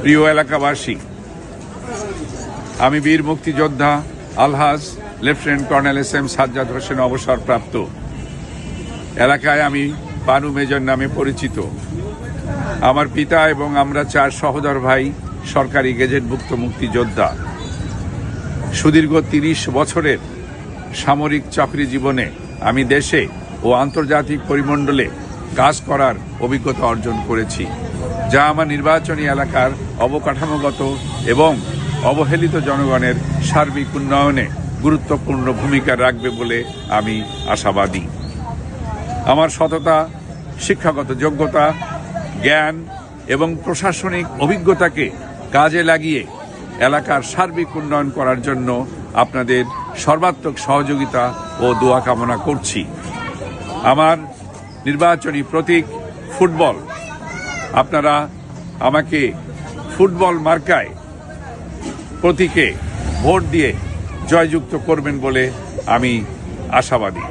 প্রিয় এলাকাবাসী, আমি বীর মুক্তিযোদ্ধা আলহাজ lieutenant colonel S M Sajjad Hossain অবসরপ্রাপ্ত। এলাকায় আমি পানু মেজর নামে পরিচিত। আমার পিতা এবং আমরা চার সহোদর ভাই সরকারি গেজেটভুক্ত মুক্তিযোদ্ধা। সুদীর্ঘ তিরিশ বছরের সামরিক চাকরি জীবনে আমি দেশে ও আন্তর্জাতিক পরিমণ্ডলে কাজ করার অভিজ্ঞতা অর্জন করেছি। যা আমার নির্বাচনী এলাকার অবকাঠামোগত এবং অবহেলিত জনগণের সার্বিক উন্নয়নে গুরুত্বপূর্ণ ভূমিকা রাখবে বলে আমি আশাবাদী। আমার সততা, শিক্ষাগত যোগ্যতা, জ্ঞান এবং প্রশাসনিক অভিজ্ঞতাকে কাজে লাগিয়ে এলাকার সার্বিক উন্নয়ন করার জন্য আপনাদের সর্বাত্মক সহযোগিতা ও দোয়া কামনা করছি। আমার নির্বাচনী প্রতীক ফুটবল আপনারা আমাকে ফুটবল মার্কায় প্রতীকে ভোট দিয়ে জয়যুক্ত করবেন বলে আমি আশাবাদী।